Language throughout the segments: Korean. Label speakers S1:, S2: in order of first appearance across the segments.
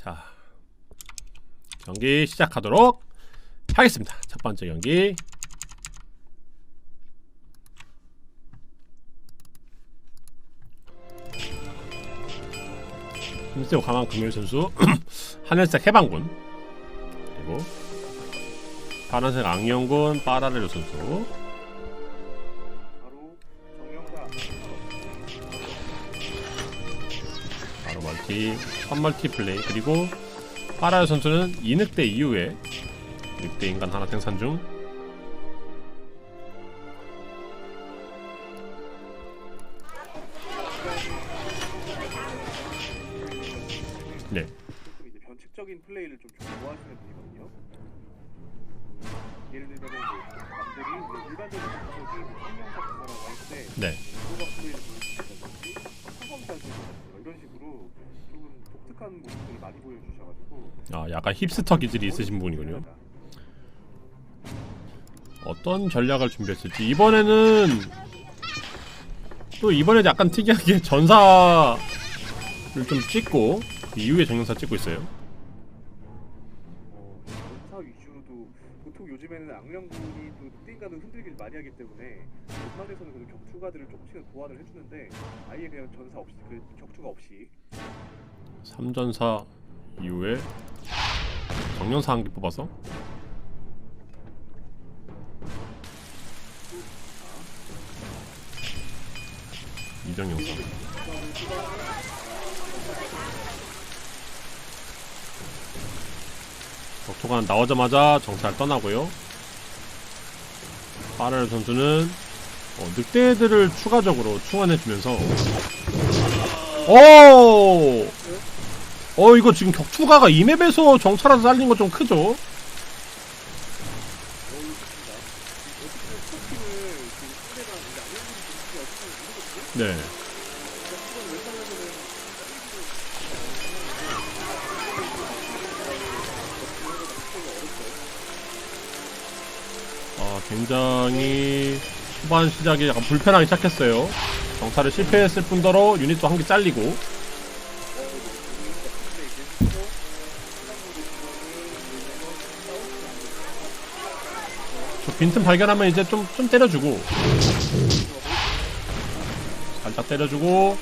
S1: 자 경기 시작하도록 하겠습니다. 첫 번째 경기. 힘세고 강한 금일 선수 하늘색 해방군. 그리고 파란색 악령군 빠라레로 선수.
S2: 바로
S1: 멀티 선멀티 플레이 그리고 파라레 선수는 이늑대 이후에 늑대 인간 하나 생산 중 네.
S2: 이제 변칙적인 플레이를 좀 좋아하시는 분이거든요. 예를 들면 남들이 이제 일반적인 분석이 성명사 구사라고 할때
S1: 네.
S2: 플레이를 뭐 이런 식으로 조금 독특한 모습들을 많이 보여주셔가지고
S1: 아 약간 힙스터 기질이 있으신 분이군요. 어떤 전략을 준비했을지 이번에는 또 이번에 약간 특이하게 전사를 좀 찍고 그 이후에 정영사 찍고 있어요.
S2: 어, 전사 위주로도 보통 요즘에는 악령군이 또 늑대인간을 흔들기를 많이 하기 때문에 웬만해서는 그래도 격투가들을 조금씩은 보완을 해주는데 아예 그냥 전사 없이 그 격투가 없이
S1: 3전사 이후에 정년사 한 개 뽑아서? 이정영사. 격투관 나오자마자 정찰 떠나고요. 파레르 선수는 어, 늑대들을 추가적으로 충원해주면서. 오! 어 이거 지금 격투가가 이맵에서 정찰해서 살린 거 좀 크죠? 네. 아 굉장히 후반 시작이 약간 불편하기 시작했어요. 정찰을 실패했을 뿐더러 유닛도 한 개 잘리고 빈틈 발견하면 이제 좀, 좀 때려주고. 살짝 때려주고.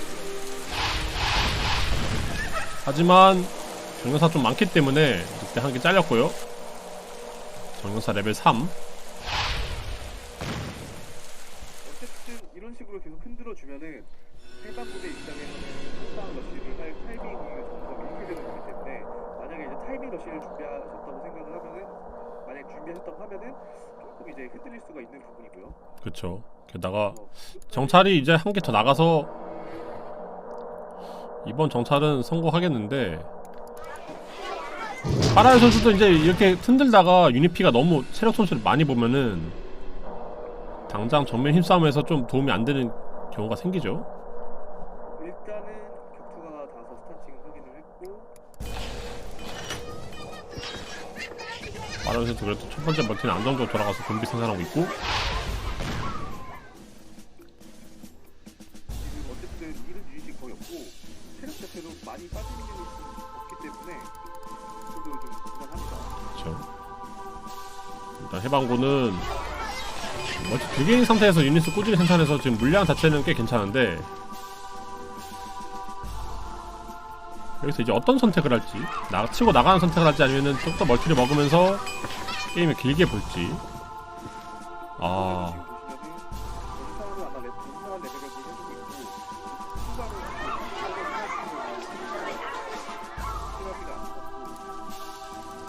S1: 하지만 정령사 좀 많기 때문에 그때 한 개 잘렸고요. 정령사 레벨 3
S2: 흔들릴 수가 있는 부분이고요.
S1: 그쵸 게다가
S2: 어,
S1: 정찰이 이제 한 개 더 나가서 이번 정찰은 성공하겠는데 파라의 선수도 이제 이렇게 흔들다가 유니피가 너무 체력 손실을 많이 보면은 당장 정면 힘싸움에서 좀 도움이 안 되는 경우가 생기죠. 파라의 선수 그래도 첫 번째 멀티는 안정적으로 돌아가서 좀비 생산하고 있고
S2: 어쨌든 이런 유닛이 거의 없고 체력 자체도 많이 빠지는 유닛이 없기 때문에 저도 좀 불안합니다.
S1: 그렇죠. 일단 해방고는 멀티 두 개인 상태에서 유닛을 꾸준히 생산해서 지금 물량 자체는 꽤 괜찮은데 여기서 이제 어떤 선택을 할지 나 치고 나가는 선택을 할지 아니면은 좀 더 멀티를 먹으면서 게임을 길게 볼지 아.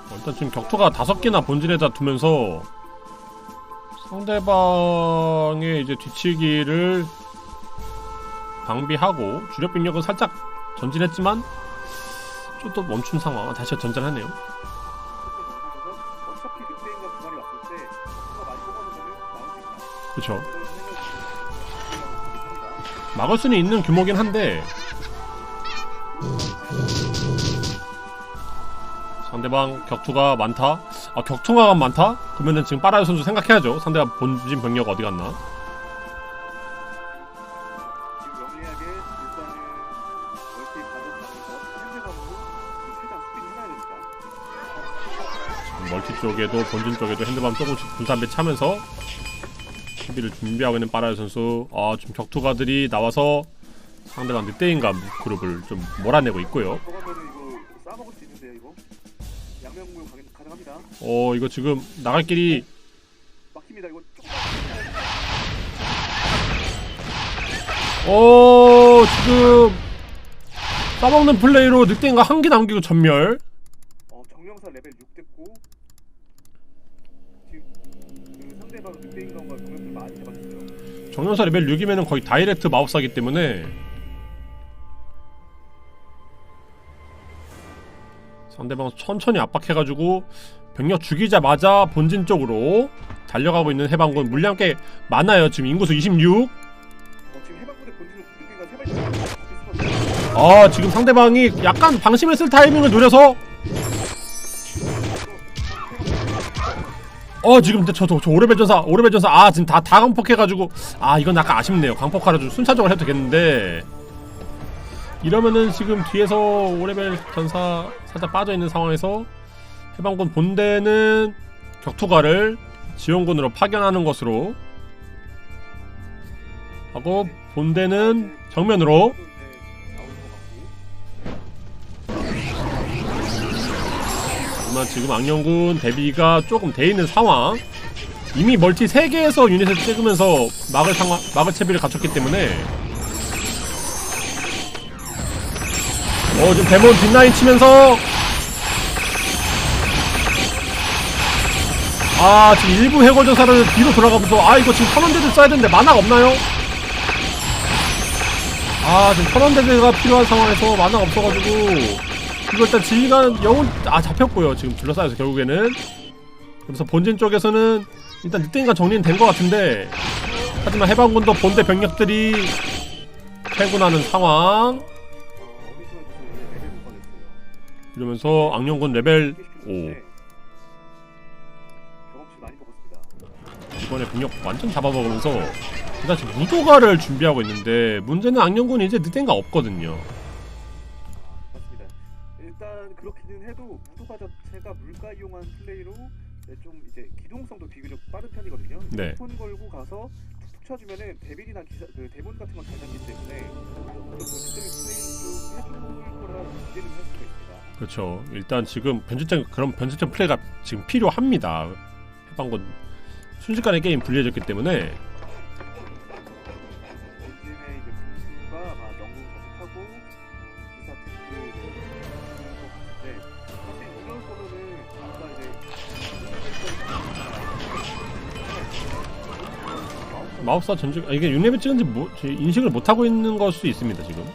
S1: 어, 일단 지금 격투가 다섯 개나 본진에다 두면서 상대방의 이제 뒤치기를 방비하고 주력 병력은 살짝 전진했지만 좀또 멈춘 상황 다시. 그렇죠.
S2: 그런 생각이 듭니다.
S1: 막을 수는 있는 규모긴 한데 상대방 격투가 많다. 아 격투가 많다? 그러면은 지금 빠라이 선수 생각해야죠. 상대가 본진 병력 어디 갔나? 쪽에도 본진 쪽에도 핸드밤 조금씩 분산배 차면서 수비를 준비하고 있는 빠라이 선수 아 지금 격투가들이 나와서 상대방 늑대인감 그룹을 좀 몰아내고 있고요.
S2: 어 이거
S1: 지금 나갈 길이. 어 지금 싸먹는 플레이로 늑대인가 한 개 남기고 전멸
S2: 어 정령사 레벨 6 됐고 지금 늑대인간과 많이 잡았어요.
S1: 정연사 레벨 6이면 거의 다이렉트 마법사기 때문에 상대방 천천히 압박해가지고 병력 죽이자마자 본진 쪽으로 달려가고 있는 해방군 물량 꽤 많아요 지금 인구수 26
S2: 어.
S1: 아 지금 상대방이 약간 방심을 쓸 타이밍을 노려서 어 지금 저저 저 오레벨 전사 오레벨 전사. 아 지금 다다 광폭해가지고. 아 이건 약간 아쉽네요. 광폭하라 좀 순차적으로 해도 되겠는데. 이러면은 지금 뒤에서 오레벨 전사 살짝 빠져있는 상황에서 해방군 본대는 격투가를 지원군으로 파견하는 것으로 하고 본대는 정면으로 하지만 지금 악령군 대비가 조금 돼 있는 상황. 이미 멀티 3개에서 유닛을 찍으면서 막을 상황, 막을 채비를 갖췄기 때문에 어 지금 데몬 뒷라인 치면서 아 지금 일부 해골전사를 뒤로 돌아가면서 아 이거 지금 선원대들 써야 되는데 만화가 없나요? 아 지금 선원대대가 필요한 상황에서 만화가 없어가지고 이거 일단 지휘관 영혼 아 잡혔고요. 지금 둘러싸여서 결국에는. 그래서 본진 쪽에서는 일단 늑대인가 정리는 된 것 같은데 하지만 해방군도 본대 병력들이 패군하는 상황. 이러면서 악령군 레벨 5
S2: 경험치 많이 먹었습니다.
S1: 이번에 병력 완전 잡아먹으면서 일단 지금 무도가를 준비하고 있는데 문제는 악령군이 이제 늑대인가 없거든요
S2: 물가 이용한 플레이로 네, 좀 이제 기동성도 비교적 빠른 편이거든요.
S1: 네.
S2: 폰 걸고 가서 툭툭 쳐주면은 데빌이나 기사, 그 대본 같은 건잘 잡기 때문에 전체적인 플레이를 좀 해줄 거라 기대는 할 수가 있습니다.
S1: 그렇죠. 일단 지금 변질점 그런 변질점 플레이가 지금 필요합니다. 해방군 순식간에 게임 불리해졌기 때문에 마법사 전직 아, 이게 6레벨 찍은지 뭐, 제 인식을 못 하고 있는 걸 수도 있습니다 지금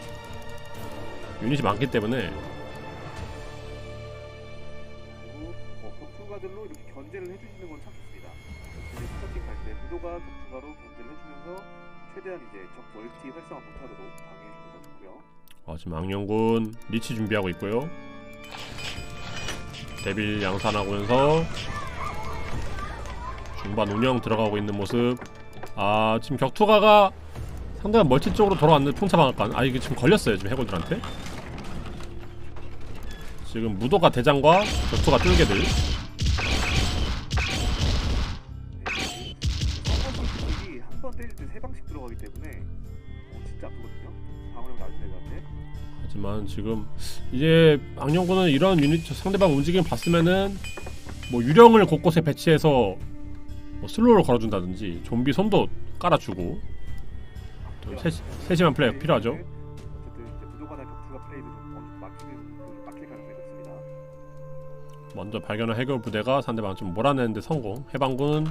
S1: 유닛이 많기 때문에
S2: 어, 격투가들로 이렇게 견제를 해주시는 건 참 좋습니다. 이제 스타팅 갈때 무도가 격투가로 견제를 해주면서 최대한 이제 적 멀티 활성화 못하도록 방해해주는 건 좋고요.
S1: 어, 지금 악령군 리치 준비하고 있고요 데빌 양산하면서 중반 운영 들어가고 있는 모습 아 지금 격투가가 상대가 멀티 쪽으로 돌아왔는데 풍차방앗간 아 이게 지금 걸렸어요 지금 해골들한테 지금 무도가 대장과 격투가 뚫개들
S2: 선수들이 한번 때릴 때 세 방씩 들어가기 때문에 어, 진짜 아프거든요. 방어력 낮은 애들한테.
S1: 하지만 지금 이제 악령군은 이런 유닛 상대방 움직임 봤으면은 뭐 유령을 곳곳에 배치해서 뭐 슬로우를 걸어준다든지 좀비 손도 깔아주고 좀 세, 세심한 플레이가 필요하죠. 먼저 발견한 해결 부대가 상대방 좀 몰아내는데 성공. 해방군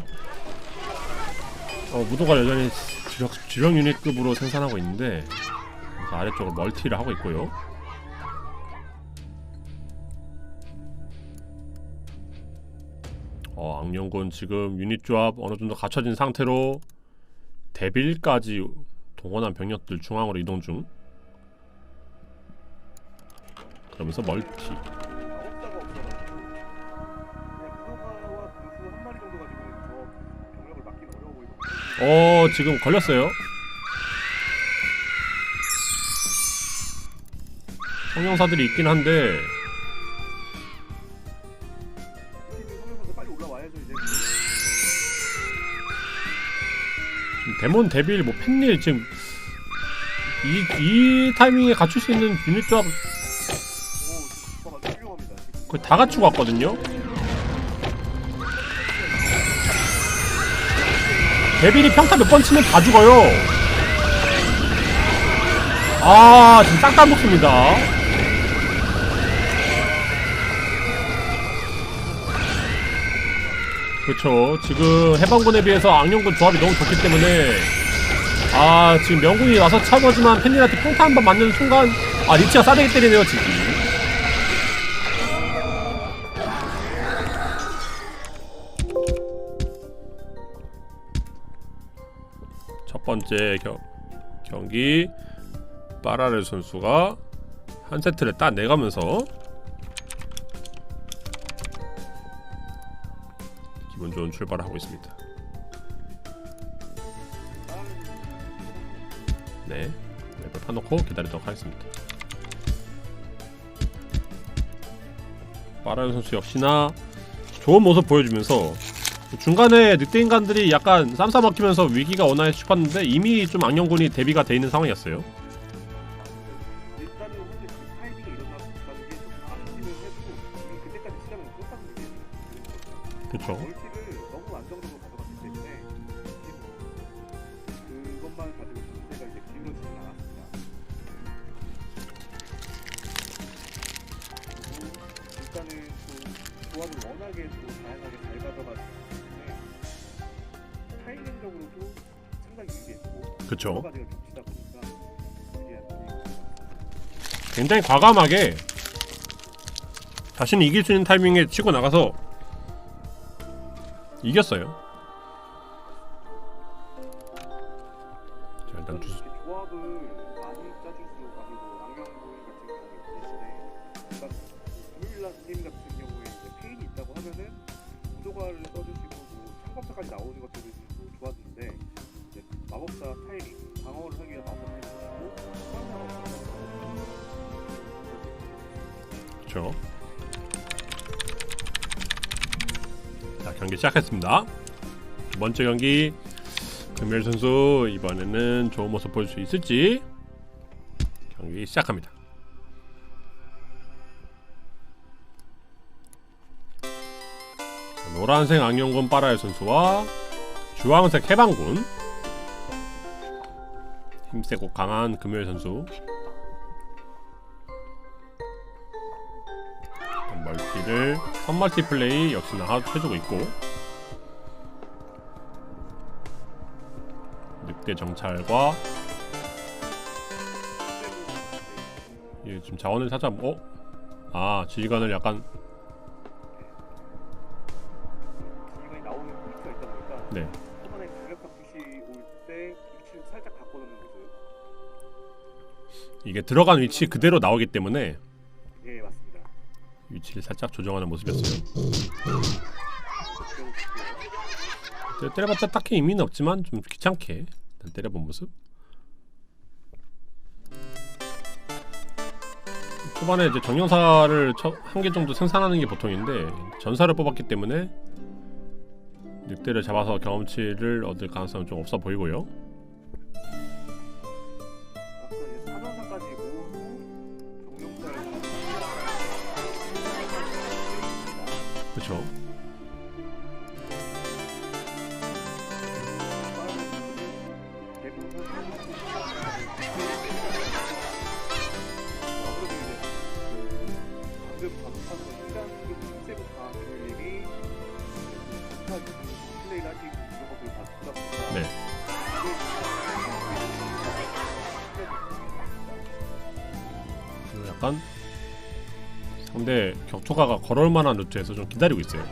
S1: 어, 무도가 여전히 주력, 주력 유닛급으로 생산하고 있는데 아래쪽으로 멀티를 하고 있고요. 어, 악령군 지금 유닛 조합 어느 정도 갖춰진 상태로 데빌까지 동원한 병력들 중앙으로 이동 중. 그러면서 멀티.
S2: 어
S1: 지금 걸렸어요. 성령사들이 있긴 한데 데몬 데빌 뭐 팬일 지금 이, 이 타이밍에 갖출 수 있는 유닛 조합 거의 다 갖추고 왔거든요. 데빌이 평타 몇 번 치면 다 죽어요. 아 지금 딱 까먹습니다 그렇죠. 지금 해방군에 비해서 악령군 조합이 너무 좋기 때문에 아 지금 명군이 와서 차거지만 팬들한테 평타 한 번 맞는 순간 아 리치가 싸대기 때리네요 지금. 첫 번째 경, 경기 빠라르 선수가 한 세트를 딱 내가면서 좋은 출발을 하고 있습니다. 네, 맵을 파놓고 기다리도록 하겠습니다. 빠라르 선수 역시나 좋은 모습 보여주면서 중간에 늑대 인간들이 약간 쌈싸 먹히면서 위기가 오나 싶었는데 이미 좀 악령군이 대비가 돼 있는 상황이었어요. 그쵸? 굉장히 과감하게 자신이 이길 수 있는 타이밍에 치고 나가서 이겼어요.
S2: 방어를 하기 타이밍 쓰고
S1: 그쵸? 자, 경기 시작했습니다. 두 번째 경기 금열 선수 이번에는 좋은 모습 보여줄 수 있을지 경기 시작합니다. 자, 노란색 악령군 빠라의 선수와 주황색 해방군 힘세고 강한 금열 선수. 멀티를 선멀티 플레이 역시나 하- 해주고 있고. 늑대 정찰과 예, 지금 자원을 찾아 어? 아 지휘관을 약간
S2: 보니까
S1: 네 이게 들어간 위치 그대로 나오기 때문에
S2: 예 맞습니다.
S1: 위치를 살짝 조정하는 모습이었어요. 때- 때려봤자 딱히 의미는 없지만 좀 귀찮게 일단 때려본 모습. 초반에 이제 정령사를 한 개 정도 생산하는 게 보통인데 전사를 뽑았기 때문에 늑대를 잡아서 경험치를 얻을 가능성은 좀 없어 보이고요 그 격투가가 걸어올 만한 루트에서 좀 기다리고 있어요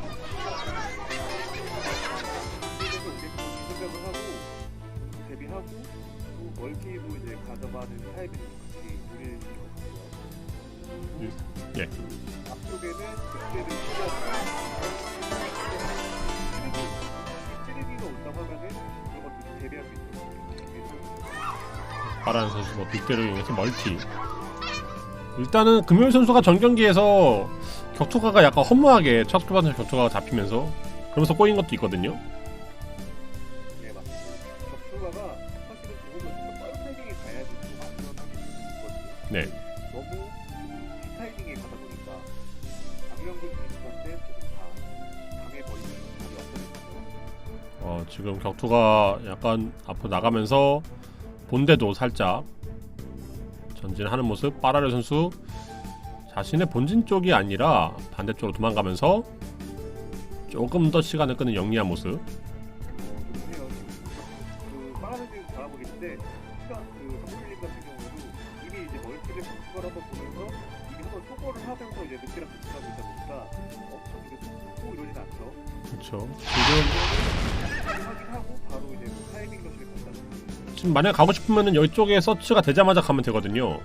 S2: 우리를
S1: 예.
S2: 앞쪽에는 그때를 시작하고 찌르기가 온다고 하면은 그런 것들 대비할 수 있도록 그래서
S1: 바라는 선수 뭐 빅대를 이용해서 멀티 일단은 금요일 선수가 전 경기에서 격투가가 약간 허무하게 첫 초반에 격투가가 잡히면서 그러면서 꼬인 것도 있거든요.
S2: 네 맞습니다. 격투가가 사실은 지금은 좀 빠른 타이밍에 가야지 좀 안전하게 되거든요.
S1: 네.
S2: 너무 이 타이밍에 가다 보니까 박명근 선수한테 다 당해버리는 일이 없어졌죠.
S1: 어 지금 격투가 약간 앞으로 나가면서 본대도 살짝 전진하는 모습 빠라레 선수 자신의 본진 쪽이 아니라 반대쪽으로 도망가면서 조금 더 시간을 끄는 영리한 모습. 그렇죠 지금 만약 가고 싶으면은 이쪽에 서치가 되자마자 가면 되거든요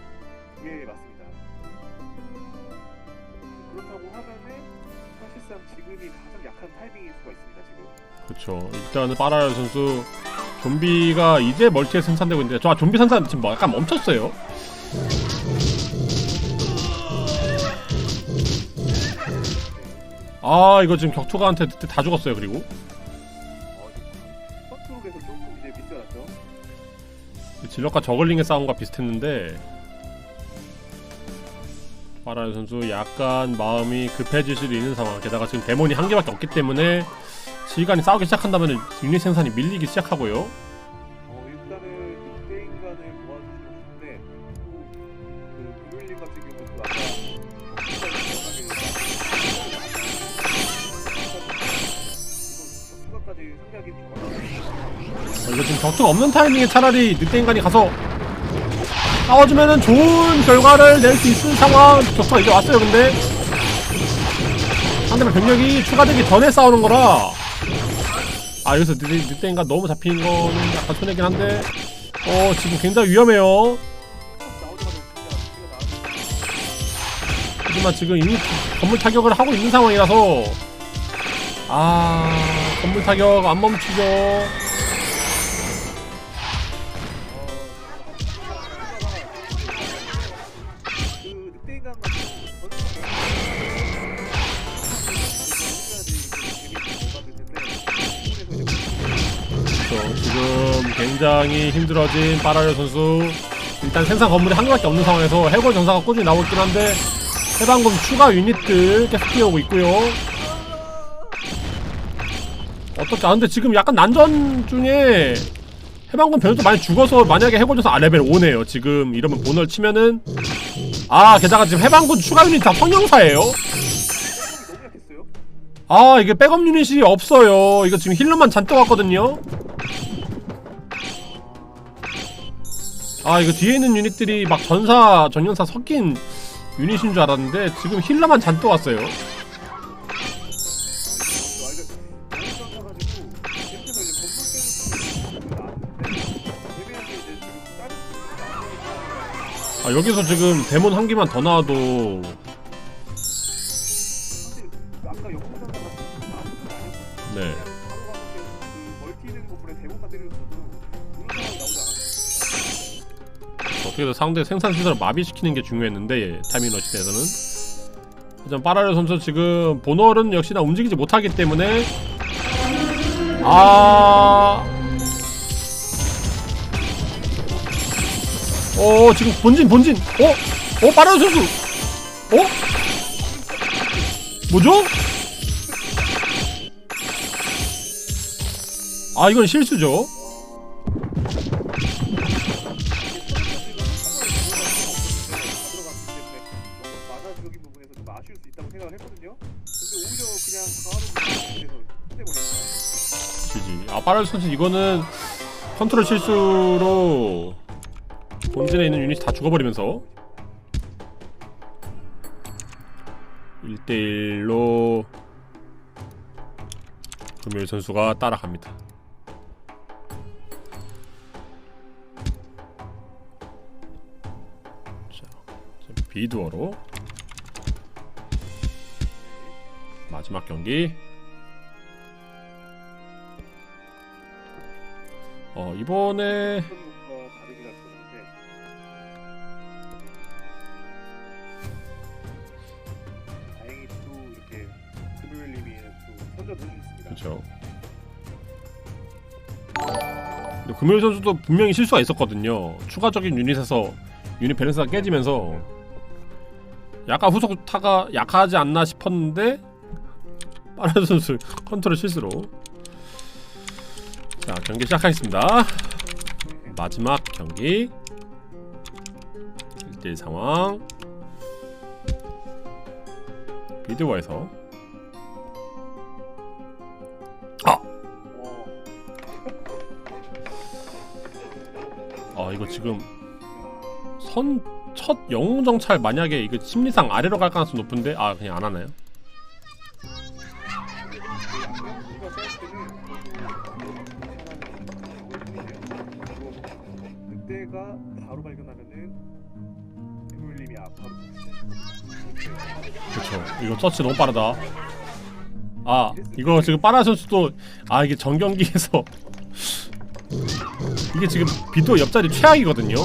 S1: 그렇죠 일단은 빠라르 선수. 좀비가 이제 멀티에 생산되고 있는데 저 아, 좀비 생산 지금 뭐 약간 멈췄어요. 아 이거 지금 격투가한테 다 죽었어요 그리고.
S2: 어, 컨트롤에서 조금 이제 미스가 났죠.
S1: 질럿과 저글링의 싸움과 비슷했는데 파라르 선수 약간 마음이 급해질 수도 있는 상황. 게다가 지금 데몬이 한 개밖에 없기 때문에 지휘관이 싸우기 시작한다면 유닛 생산이 밀리기 시작하고요.
S2: 어, 일단은 늑대 인간을 도와주시고 싶은데 또그 금요일님 같은 경우도 아까 좀 어려워요.
S1: 어, 이거 지금 격투가 없는 타이밍에 차라리 늑대 인간이 가서 싸워주면은 좋은 결과를 낼 수 있는 상황. 격투가 이제 왔어요 근데. 상대방 병력이 추가되기 전에 싸우는 거라 아 여기서 늑대, 늑대인간 너무 잡히는 거는 약간 손해긴 한데. 어 지금 굉장히 위험해요. 하지만 지금 이미 건물 타격을 하고 있는 상황이라서. 아 건물 타격 안 멈추죠 굉장히 힘들어진 빠라르 선수. 일단 생산 건물이 한 개밖에 없는 상황에서 해골 전사가 꾸준히 나오고 있긴 한데 해방군 추가 유닛들 계속 뛰어오고 있고요. 어떻게 아 근데 지금 약간 난전 중에 해방군 변수도 많이 죽어서 만약에 해골 전사 아 레벨 5네요. 지금 이러면 본을 치면은. 아 게다가 지금 해방군 추가 유닛 다 성형사예요. 아 이게 백업 유닛이 없어요. 이거 지금 힐러만 잔뜩 왔거든요 아 이거 뒤에 있는 유닛들이 막 전사 전연사 섞인 유닛인 줄 알았는데 지금 힐러만 잔뜩 왔어요 아 여기서 지금 데몬 한 개만 더 나와도
S2: 아니었어요?
S1: 네 어떻게든 상대 생산 시설을 마비시키는 게 중요했는데 타이밍 러시대에서는 하지만 빠라르 선수 지금 보널은 역시나 움직이지 못하기 때문에 아 어, 지금 본진, 본진. 어? 어, 빠른 선수. 어? 뭐죠? 아, 이건 실수죠. 빠른 선수 이거는 컨트롤 실수로 본진에 있는 유닛이 다 죽어버리면서 1대1로 금요일 선수가 따라갑니다. 자, 비두어로 마지막 경기
S2: 셨습니다.
S1: 그렇죠. 금요일 선수도 분명히 실수가 있었거든요. 추가적인 유닛에서 유닛 밸런스가 깨지면서 약간 후속 타가 약하지 않나 싶었는데 빠른 선수 컨트롤 실수로 자 경기 시작하겠습니다. 마지막 경기. 1대1 상황. 비디오에서.
S2: 와,
S1: 아 이거 지금 선 첫 영웅 정찰 만약에 이거 심리상 아래로 갈 가능성 높은데? 아 그냥 안 하나요?
S2: 늑대가 바로 발견하면은 에놀림이 아 바로
S1: 그렇죠. 이거 서치 너무 빠르다. 아 이거 지금 빠라 선수도 아 이게 정경기에서 이게 지금 비도 옆자리 최악이거든요.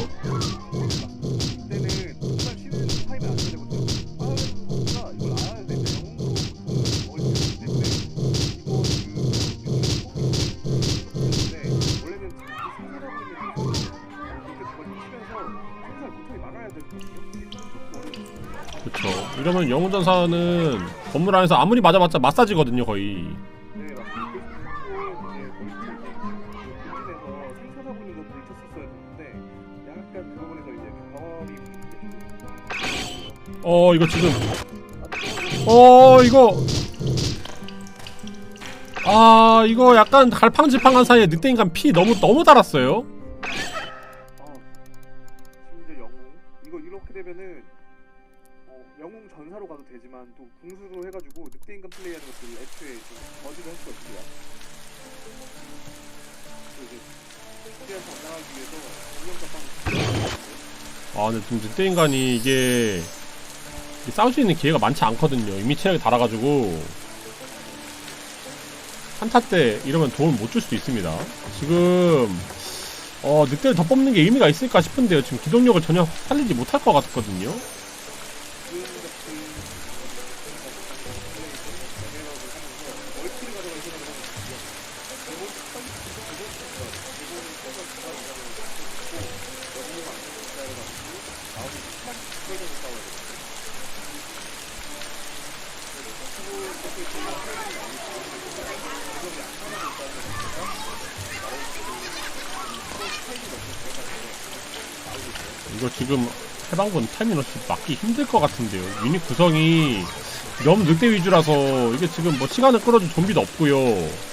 S1: 이러면 영웅전사는 건물 안에서 아무리 맞아봤자 마사지거든요 거의.
S2: 어
S1: 이거 지금 어 이거 아 이거 약간 갈팡질팡한 사이에 늑대인간 피 너무 너무 달았어요.
S2: 되지만 또 궁수로 해가지고 늑대 인간 플레이하는 것들을 애초에 좀 저지를 할 수가 없어요. 그래서 이제 최대한 감당하기 위해서
S1: 빵아 근데 지금 늑대 인간이 이게 이게 싸울 수 있는 기회가 많지 않거든요. 이미 체력이 달아가지고 한타 때 이러면 도움 못 줄 수도 있습니다. 지금 어 늑대를 더 뽑는 게 의미가 있을까 싶은데요. 지금 기동력을 전혀 살리지 못할 것 같거든요
S2: 이거
S1: 지금 해방군 타이밍러시 막기 힘들 것 같은데요. 유닛 구성이 너무 늑대 위주라서 이게 지금 뭐 시간을 끌어줄 좀비도 없고요.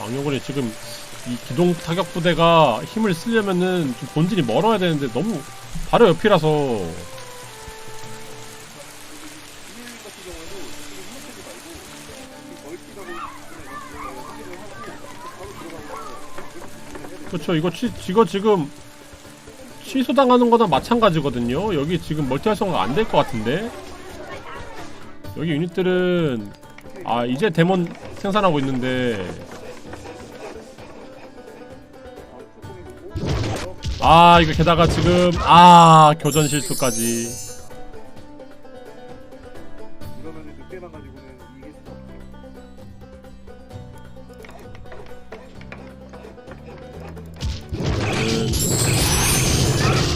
S1: 왕용군이 지금 이 기동 타격 부대가 힘을 쓰려면은 좀 본진이 멀어야 되는데 너무 바로
S2: 옆이라서.
S1: 그렇죠 이거 취, 이거 지금 취소당하는 거나 마찬가지거든요. 여기 지금 멀티 활성화가 안될 것 같은데. 여기 유닛들은 아 이제 데몬 생산하고 있는데 아 이거 게다가 지금 아 교전 실수까지
S2: 이러면은 늑대만 가지고는 이길 수가 없죠.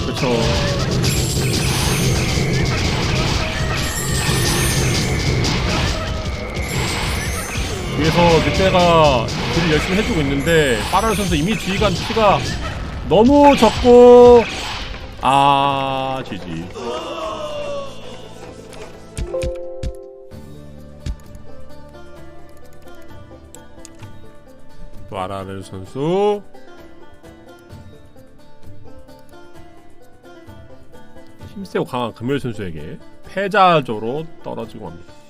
S1: 그렇죠 뒤에서 늑대가 딜을 열심히 해주고 있는데 빠른 선수 이미 지휘관 피가 너무 적고 아 지지 와라르 선수 힘세고 강한 금열 선수에게 패자조로 떨어지고 합니다.